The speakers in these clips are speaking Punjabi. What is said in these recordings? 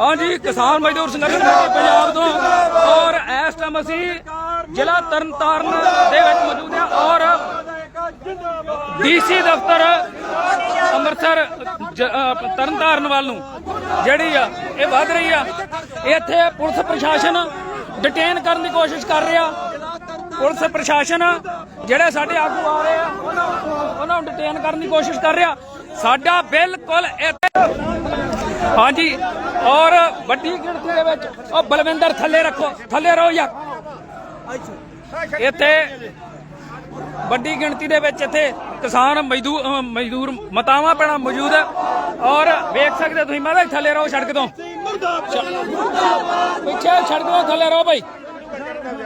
ਹਾਂਜੀ, ਕਿਸਾਨ ਮਜ਼ਦੂਰ ਸੰਗਠਨ ਪੰਜਾਬ ਤੋਂ। ਔਰ ਇਸ ਟਾਈਮ ਅਸੀਂ ਜ਼ਿਲ੍ਹਾ ਤਰਨਤਾਰਨ ਦੇ ਵਿੱਚ ਮੌਜੂਦ ਹਾਂ ਔਰ ਡੀਸੀ ਦਫ਼ਤਰ ਅੰਮ੍ਰਿਤਸਰ ਤਰਨਤਾਰਨ ਵੱਲ ਨੂੰ ਜਿਹੜੀ ਆ, ਇਹ ਵੱਧ ਰਹੀ ਆ। ਇੱਥੇ ਪੁਲਿਸ ਪ੍ਰਸ਼ਾਸਨ ਡਿਟੇਨ ਕਰਨ ਦੀ ਕੋਸ਼ਿਸ਼ ਕਰ ਰਿਹਾ। ਪੁਲਿਸ ਪ੍ਰਸ਼ਾਸਨ ਜਿਹੜੇ ਸਾਡੇ ਆਗੂ ਆ ਰਹੇ ਆ, ਉਹਨਾਂ ਨੂੰ ਡਿਟੇਨ ਕਰਨ ਦੀ ਕੋਸ਼ਿਸ਼ ਕਰ ਰਿਹਾ। ਸਾਡਾ ਬਿਲਕੁਲ ਇੱਥੇ ਹਾਂਜੀ, ਔਰ ਵੱਡੀ ਗਿਣਤੀ ਦੇ ਵਿੱਚ, ਉਹ ਬਲਵਿੰਦਰ ਥੱਲੇ ਰੱਖੋ, ਥੱਲੇ ਰਹੋ ਯਾਰ। ਇੱਥੇ ਵੱਡੀ ਗਿਣਤੀ ਦੇ ਵਿੱਚ ਇੱਥੇ ਕਿਸਾਨ ਮਜ਼ਦੂਰ ਮਜ਼ਦੂਰ ਮਤਾਵਾਂ ਪੈਣਾ ਮੌਜੂਦ ਹੈ। ਔਰ ਵੇਖ ਸਕਦੇ ਤੁਸੀਂ, ਮੈਂ ਥੱਲੇ ਰਹੋ ਸੜਕ ਤੋਂ। ਪਿੱਛੇ ਸੜਕ ਤੋਂ ਥੱਲੇ ਰਹੋ ਭਾਈ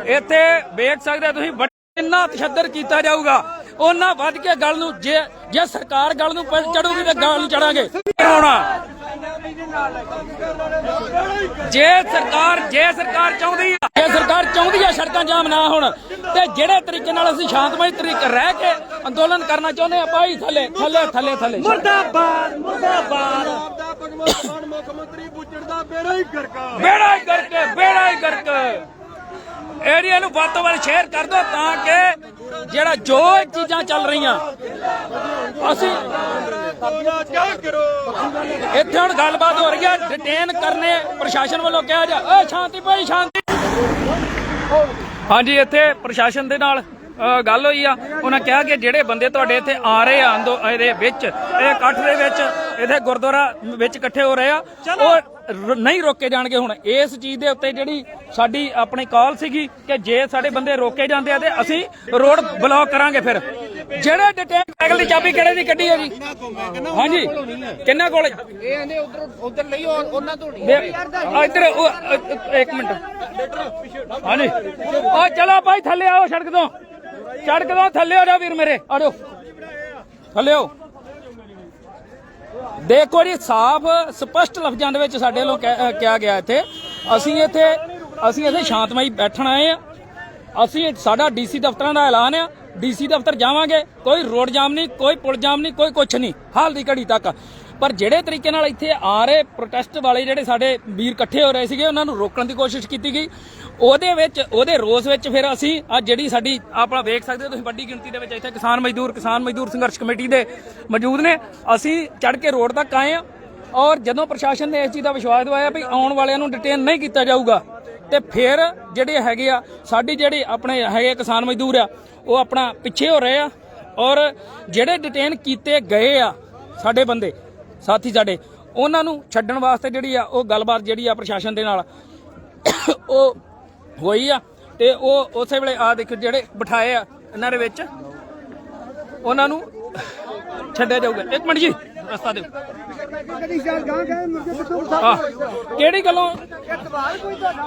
ਇੱਥੇ ਵੇਖ ਸਕਦੇ ਤੁਸੀਂ ਵੱਡ- ਇੰਨਾ ਤਸ਼ੱਦਦ ਕੀਤਾ ਜਾਊਗਾ। ਉਹਨਾਂ ਵੱਧ ਕੇ ਗੱਲ ਨੂੰ, ਜੇ ਜੇ ਸਰਕਾਰ ਗੱਲ ਨੂੰ ਚੜੂਗੀ ਤੇ ਗੱਲ ਨੂੰ ਚੜਾਂਗੇ। ਹੋਣਾ। ਜੇ ਸਰਕਾਰ ਜੇ ਸਰਕਾਰ ਚਾਹੁੰਦੀ ਆ ਜੇ ਸਰਕਾਰ ਚਾਹੁੰਦੀ ਆ ਸੜਕਾਂ ਜਾਮ ਨਾ ਹੋਣ ਤੇ ਜਿਹੜੇ ਤਰੀਕੇ ਨਾਲ ਅਸੀਂ ਸ਼ਾਂਤਮਈ ਤਰੀਕੇ ਰਹਿ ਕੇ ਅੰਦੋਲਨ ਕਰਨਾ ਚਾਹੁੰਦੇ ਆ ਭਾਈ ਥੱਲੇ ਥੱਲੇ ਥੱਲੇ ਥੱਲੇ ਮੁਰਦਾਬਾਦ ਮੁਰਦਾਬਾਦ ਭਗਵੰਤ ਮਾਨ ਮੁੱਖ ਮੰਤਰੀ ਬੁੱਜਣ ਦਾ ਬੇੜਾ ਹੀ ਗਰਕਾ ਬੇੜਾ ਹੀ ਕਰਕੇ ਬੇੜਾ ਹੀ ਕਰਕੇ ਏਰੀਆ ਨੂੰ ਵੱਧ ਤੋਂ ਵੱਧ ਸ਼ੇਅਰ ਕਰ ਦਿਓ ਤਾਂ ਕਿ ਜਿਹੜਾ ਜੋ ਚੀਜ਼ਾਂ ਚੱਲ ਰਹੀਆਂ, ਅਸੀਂ ਇੱਥੇ ਹੁਣ ਗੱਲਬਾਤ ਹੋ ਰਹੀ ਹੈ ਡਿਟੇਨ ਕਰਨੇ ਪ੍ਰਸ਼ਾਸਨ ਵੱਲੋਂ ਕਿਹਾ ਜਾ, ਓਏ ਸ਼ਾਂਤੀ ਭਾਈ, ਸ਼ਾਂਤੀ। ਹਾਂਜੀ, ਇੱਥੇ ਪ੍ਰਸ਼ਾਸਨ ਦੇ ਨਾਲ ਗੱਲ ਹੋਈ ਆ। ਉਹਨਾਂ ਕਿਹਾ ਕਿ ਜਿਹੜੇ ਬੰਦੇ ਤੁਹਾਡੇ ਇੱਥੇ ਆ ਰਹੇ ਆ ਇਹਦੇ ਵਿੱਚ, ਇਹ ਇਕੱਠ ਦੇ ਵਿੱਚ ਇੱਥੇ ਗੁਰਦੁਆਰਾ ਵਿੱਚ ਇਕੱਠੇ ਹੋ ਰਹੇ ਆ, ਉਹ ਰ- ਨਹੀਂ ਰੋਕੇ ਜਾਣਗੇ ਹੁਣ। ਇਸ ਚੀਜ਼ ਦੇ ਉੱਤੇ ਜਿਹੜੀ ਸਾਡੀ ਆਪਣੀ ਕਾਲ ਸੀਗੀ ਕਿ ਜੇ ਸਾਡੇ ਬੰਦੇ ਰੋਕੇ ਜਾਂਦੇ ਆ ਤੇ ਅਸੀਂ ਰੋਡ ਬਲੌਕ ਕਰਾਂਗੇ ਫਿਰ। ਜਿਹੜੇ ਡਿਟੇਨ ਸਾਈਕਲ ਦੀ ਚਾਬੀ ਕਿਹੜੇ ਦੀ ਕੱਢੀ ਹੈ ਜੀ? ਹਾਂਜੀ। ਕਿੰਨਾ ਕੋਲ? ਇਹ ਆਂਦੇ ਉਧਰ ਉਧਰ ਲਈ ਔਰ ਉਹਨਾਂ ਤੋਂ ਨਹੀਂ। ਦੇ- ਇੱਧਰ ਉਹ, ਅ, ਅ, ਇੱਕ ਮਿੰਟ। ਹਾਂਜੀ। ਆ ਚਲੋ ਭਾਈ ਥੱਲੇ ਆਓ ਸੜਕ ਤੋਂ। ਸੜਕ ਤੋਂ ਥੱਲੇ ਆ ਜਾਓ ਵੀਰ ਮੇਰੇ। ਆ ਜਾਓ ਥੱਲੇ ਆਓ। ਦੇਖੋ ਜੀ, ਸਾਫ਼, ਸਪਸ਼ਟ ਲਫ਼ਜ਼ਾਂ ਦੇ ਵਿੱਚ ਸਾਡੇ ਵੱਲੋਂ ਕਿਹਾ ਗਿਆ ਇੱਥੇ। ਅਸੀਂ ਇੱਥੇ ਅਸੀਂ ਇੱਥੇ ਸ਼ਾਂਤਮਈ ਬੈਠਣ ਆਏ ਆ ਅਸੀਂ ਸਾਡਾ ਡੀਸੀ ਦਫ਼ਤਰਾਂ ਦਾ ਐਲਾਨ ਆ। ਡੀਸੀ ਦਫ਼ਤਰ ਜਾਵਾਂਗੇ, ਕੋਈ ਰੋਡ ਜਾਮ ਨਹੀਂ, ਕੋਈ ਪੁਲ ਜਾਮ ਨਹੀਂ, ਕੋਈ ਕੁਛ ਨਹੀਂ, ਹਾਲ ਦੀ ਘੜੀ ਤੱਕ। ਪਰ ਜਿਹੜੇ ਤਰੀਕੇ ਨਾਲ ਇੱਥੇ ਆ ਰਹੇ ਪ੍ਰੋਟੈਸਟ ਵਾਲੇ ਜਿਹੜੇ ਸਾਡੇ ਵੀਰ ਇਕੱਠੇ ਹੋ ਰਹੇ ਸੀਗੇ, ਉਹਨਾਂ ਨੂੰ ਰੋਕਣ ਦੀ ਕੋਸ਼ਿਸ਼ ਕੀਤੀ ਗਈ। ਉਹਦੇ ਵਿੱਚ, ਉਹਦੇ ਰੋਸ ਵਿੱਚ ਫਿਰ ਅਸੀਂ ਆ ਜਿਹੜੀ ਸਾਡੀ ਆਪਣਾ ਵੇਖ ਸਕਦੇ ਹੋ ਤੁਸੀਂ ਵੱਡੀ ਗਿਣਤੀ ਦੇ ਵਿੱਚ ਇੱਥੇ ਕਿਸਾਨ ਮਜ਼ਦੂਰ ਕਿਸਾਨ ਮਜ਼ਦੂਰ ਸੰਘਰਸ਼ ਕਮੇਟੀ ਦੇ ਮੌਜੂਦ ਨੇ। ਅਸੀਂ ਚੜ ਕੇ ਰੋਡ ਤੱਕ ਆਏ ਆ ਔਰ ਜਦੋਂ ਪ੍ਰਸ਼ਾਸਨ ਨੇ ਇਸ ਚੀਜ਼ ਦਾ ਵਿਸ਼ਵਾਸ ਦਿਵਾਇਆ ਵੀ ਆਉਣ ਵਾਲਿਆਂ ਨੂੰ ਡਿਟੇਨ ਨਹੀਂ ਕੀਤਾ ਜਾਊਗਾ ਤੇ ਫਿਰ ਜਿਹੜੇ ਹੈਗੇ ਆ, ਸਾਡੀ ਜਿਹੜੀ ਆਪਣੇ ਹੈਗੇ ਕਿਸਾਨ ਮਜ਼ਦੂਰ ਆ, ਉਹ ਆਪਣਾ ਪਿੱਛੇ ਹੋ ਰਹੇ ਆ ਔਰ ਜਿਹੜੇ ਡਿਟੇਨ ਕੀਤੇ ਗਏ ਆ ਸਾਡੇ ਬੰਦੇ, ਸਾਥੀ ਸਾਡੇ, ਉਹਨਾਂ ਨੂੰ ਛੱਡਣ ਵਾਸਤੇ ਜਿਹੜੀ ਆ, ਉਹ ਗੱਲਬਾਤ ਜਿਹੜੀ ਆ ਪ੍ਰਸ਼ਾਸਨ ਦੇ ਨਾਲ ਉਹ ਹੋਈ ਆ ਤੇ ਉਹ ਉਸੇ ਵੇਲੇ ਆ ਦੇਖੋ ਜਿਹੜੇ ਬਿਠਾਏ ਆ, ਇਹਨਾਂ ਦੇ ਵਿੱਚ, ਉਹਨਾਂ ਨੂੰ ਛੱਡਿਆ ਜਾਊਗਾ। ਇੱਕ ਮਿੰਟ ਜੀ। ਰਸਤਾ ਦਿਓ। ਹਾਂ ਕਿਹੜੀ ਗੱਲੋਂ?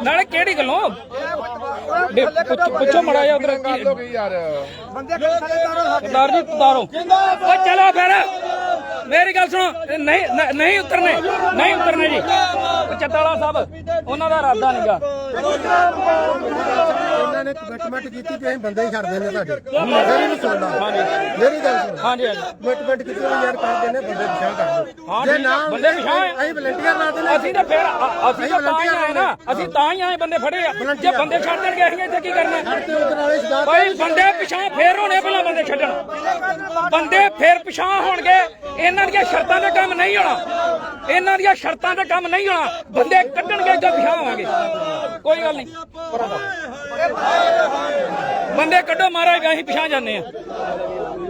ਨਾਲੇ ਕਿਹੜੀ ਗੱਲੋਂ? ਪੁੱਛ- ਪੁੱਛੋ ਮੜਾ ਜਾ ਉਧਰ ਸਰਦਾਰ ਜੀ ਉਤਾਰੋ। ਓ ਚਲੋ ਫਿਰ। ਮੇਰੀ ਗੱਲ ਸੁਣੋ। ਇਹ ਨਹੀਂ ਨ- ਨਹੀਂ ਉਤਰਨੇ। ਨਹੀਂ ਉਤਰਨੇ ਜੀ। ਚੱਤਾਲਾ ਸਾਹਿਬ ਉਹਨਾਂ ਦਾ ਇਰਾਦਾ ਨਹੀਂਗਾ ਕਮਿਟਮੈਂਟ ਕੀਤੀ ਕਿ ਅਸੀਂ ਬੰਦੇ ਹੀ ਛੱਡ ਦੇਣੇ ਤੁਹਾਡੇ। ਮੇਰੀ ਨਹੀਂ ਸੁਣਦਾ ਮੇਰੀ ਗੱਲ ਸੁਣ। ਹਾਂਜੀ ਹਾਂਜੀ। ਕਮਿਟਮੈਂਟ ਕੀਤੀ ਵੀ ਯਾਰ ਕਰ ਦੇਣੇ ਬੰਦੇ ਪਿਛਾਂ ਕਰ ਦਿਓ। ਹਾਂ ਜੇ ਨਾ ਬੰਦੇ ਪਿਛਾਂਹ ਹੈ। ਅਸੀਂ ਵਲੰਟੀਅਰ ਲਾ ਦੇਣੇ ਅਸੀਂ ਤਾਂ ਫਿਰ ਅ- ਅਸੀਂ ਤਾਂ ਤਾਂ ਹੀ ਆਏ ਨਾ। ਅਸੀਂ ਤਾਂ ਹੀ ਆਏ ਬੰਦੇ ਫੜੇ ਆ। ਜੇ ਬੰਦੇ ਛੱਡ ਦੇਣਗੇ ਅਸੀਂ ਇੱਥੇ ਕੀ ਕਰਨਾ? ਤੇ ਸਦਾ ਭਾਈ ਬੰਦੇ ਪਿਛਾਂ ਫੇਰ ਹੋਣੇ ਪਹਿਲਾਂ ਬੰਦੇ ਛੱਡਣ। ਬੰਦੇ ਫੇਰ ਪਿਛਾਂ ਹੋਣਗੇ। ਇਹਨਾਂ ਦੀਆਂ ਸ਼ਰਤਾਂ ਦਾ ਕੰਮ ਨਹੀਂ ਹੋਣਾ। ਇਹਨਾਂ ਦੀਆਂ ਸ਼ਰਤਾਂ ਦਾ ਕੰਮ ਨਹੀਂ ਹੋਣਾ। ਬੰਦੇ ਕੱਢਣਗੇ ਜੋ ਪਿਛਾਂ ਹੋਵਾਂਗੇ ਕੋਈ ਗੱਲ ਨਹੀਂ। ਬੰਦੇ ਕੱਢੋ ਮਹਾਰਾਜ, ਅਸੀਂ ਪਿਛਾਂ ਜਾਂਦੇ ਆ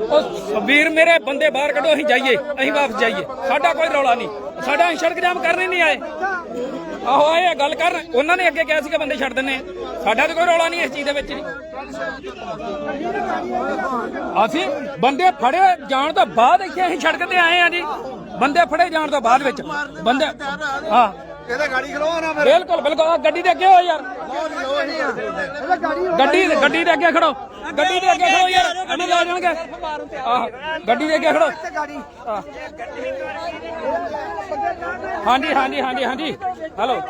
ਉਹ ਵੀਰ ਮੇਰੇ, ਬੰਦੇ ਬਾਹਰ ਕੱਢੋ, ਅਸੀਂ ਜਾਈਏ। ਅਸੀਂ ਵਾਪਸ ਜਾਈਏ। ਸਾਡਾ ਕੋਈ ਰੌਲਾ ਨਹੀਂ। ਸਾਡਾ ਅਸੀਂ ਸੜਕ ਜਾਮ ਕਰਨੇ ਨਹੀਂ ਆਏ। ਆਹੋ, ਆਏ ਆ, ਗੱਲ ਕਰਨ। ਉਹਨਾਂ ਨੇ ਅੱਗੇ ਕਿਹਾ ਸੀ ਕਿ ਬੰਦੇ ਛੱਡ ਦਿੰਨੇ ਆ। ਸਾਡਾ ਤਾਂ ਕੋਈ ਰੌਲਾ ਨਹੀਂ ਇਸ ਚੀਜ਼ ਦੇ ਵਿੱਚ। ਅਸੀਂ ਬੰਦੇ ਫੜੇ ਜਾਣ ਤੋਂ ਬਾਅਦ ਇੱਥੇ ਅਸੀਂ ਸੜਕ ਤੇ ਆਏ ਆ ਜੀ। ਬੰਦੇ ਫੜੇ ਜਾਣ ਤੋਂ ਬਾਅਦ ਵਿੱਚ। ਬੰਦੇ ਹਾਂ। ਇਹਦਾ ਗਾੜੀ ਖਲੋ ਨਾ ਬਿਲਕੁਲ ਬਿਲਕੁਲ। ਆਹ ਗੱਡੀ ਦੇ ਅੱਗੇ ਹੋ ਯਾਰ। ਗੱਡੀ ਗੱਡੀ ਦੇ ਅੱਗੇ ਖੜੋ। ਗੱਡੀ ਦੇ ਅੱਗੇ ਖੜੋ ਯਾਰ। ਐਵੇਂ ਲਾ ਜਾਣਗੇ। ਆਹ ਗੱਡੀ ਦੇ ਅੱਗੇ ਖੜੋ। ਆਹ। ਹਾਂਜੀ ਹਾਂਜੀ ਹਾਂਜੀ ਹਾਂਜੀ। ਹੈਲੋ।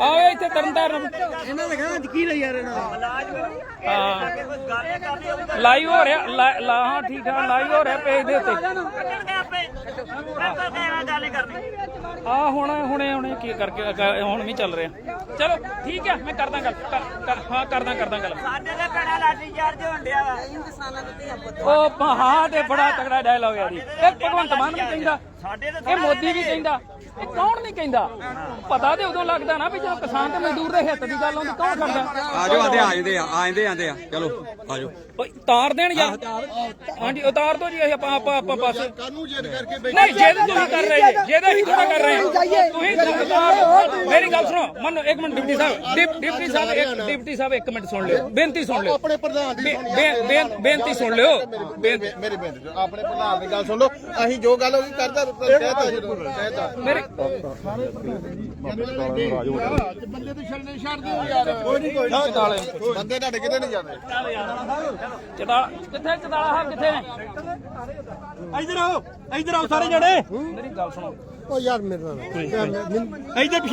ਆਓ ਇੱਥੇ ਤਰਨਤਾਰਨ ਇਹਨਾਂ ਨੇ ਕਹਿੰਦਾ ਯਕੀਨ ਹੈ ਯਾਰ ਇਹਨਾਂ ਦਾ? ਹਾਂ। ਲਾਈਵ ਹੋ ਰਿਹਾ। ਲਾ- ਲਾ ਹਾਂ ਠੀਕ ਠਾਕ ਲਾਈਵ ਹੋ ਰਿਹਾ ਪੇਜ ਦੇ ਉੱਤੇ। ਆ ਹੁਣ ਹੁਣੇ ਹੁਣੇ ਕੀ ਕਰਕੇ ਹੁਣ ਵੀ ਚੱਲ ਰਿਹਾ। ਚਲੋ ਠੀਕ ਹੈ ਮੈਂ ਕਰਦਾ ਗੱਲ ਕਰ- ਕਰ- ਹਾਂ ਕਰਦਾ ਕਰਦਾ ਗੱਲ। ਸਾਡੇ ਦੇ ਪੈਣਾ ਲਾਠੀ ਚਾਰਜ ਹੋਣ ਡਿਆ ਵਾ। ਉਹ ਹਾਂ ਤੇ ਬੜਾ ਤਗੜਾ ਡਾਇਲੌਗ ਹੈ ਜੀ। ਇਹ ਭਗਵੰਤ ਮਾਨ ਵੀ ਕਹਿੰਦਾ ਇਹ ਮੋਦੀ ਵੀ ਕਹਿੰਦਾ ਇਹ ਕੌਣ ਨਹੀਂ ਕਹਿੰਦਾ? ਪਤਾ ਤੇ ਉਦੋਂ ਲੱਗਦਾ ਨਾ ਵੀ ਜਦੋਂ ਕਿਸਾਨ ਤੇ ਮਜ਼ਦੂਰ ਦੇ ਹਿੱਤ ਦੀ ਗੱਲ ਆਉਂਦੀ ਕੌਣ ਕਰਦਾ? ਆਜੋ ਆਂਦੇ ਆ ਜਾਂਦੇ ਆ ਆ ਜਾਂਦੇ ਆਂਦੇ ਆ ਚਲੋ ਆਜੋ। ਓਏ ਤਾਰ ਦੇਣ ਯਾਰ ਹਾਂਜੀ ਉਤਾਰ ਦੋ ਜੀ ਅਸੀਂ ਆਪਾਂ ਆਪਾਂ ਆਪਾਂ ਪਾਸੇ ਕਾਨੂੰ ਜਿੱਦ ਕਰਕੇ ਨਹੀਂ ਜੇ ਤੁਸੀਂ ਕਰ ਰਹੇ ਜੇ ਜੇ ਅਸੀਂ ਥੋੜਾ ਕਰ ਰਹੇ ਹਾਂ। ਤੁਸੀਂ ਉਤਾਰ ਮੇਰੀ ਗੱਲ ਸੁਣੋ ਮੰਨੋ ਇੱਕ ਮਿੰਟ ਡਿਪਟੀ ਸਾਹਿਬ ਡਿਪ- ਡਿਪਟੀ ਸਾਹਿਬ ਇੱਕ ਡਿਪਟੀ ਸਾਹਿਬ ਇੱਕ ਮਿੰਟ ਸੁਣ ਲਿਓ। ਬੇਨਤੀ ਸੁਣ ਲਿਓ। ਆਪਣੇ ਪ੍ਰਧਾਨ ਦੀ ਬੇਨਤੀ ਸੁਣ ਲਿਓ। ਮੇਰੀ ਬੇਨਤੀ। ਆਪਣੇ ਪ੍ਰਧਾਨ ਦੀ ਗੱਲ ਸੁਣ ਲਓ। ਅਸੀਂ ਜੋ ਗੱਲ ਹੋਈ ਕਰਦਾ ਮੇਰੇ ਬੰਦੇ ਤੇ ਛੱਡਨੇ ਛੱਡ ਦਿਓ ਯਾਰ ਕੋਈ ਨਹੀਂ ਕੋਈ ਚਦਾਲੇ ਬੰਦੇ ਤੁਹਾਡੇ ਕਿਤੇ ਨਹੀਂ ਜਾਂਦੇ? ਚਦਾਲਾ ਕਿੱਥੇ ਚਦਾਲਾ ਸਾਹਿਬ ਕਿੱਥੇ? ਨੇ ਇੱਧਰ ਆਓ ਇੱਧਰ ਆਓ ਸਾਰੇ ਜਣੇ। ਮੇਰੀ ਗੱਲ ਸੁਣੋ। ਉਹ ਯਾਰ ਮੇਰੇ ਨਾਲ। ਇੱਧਰ ਪਿਛਾ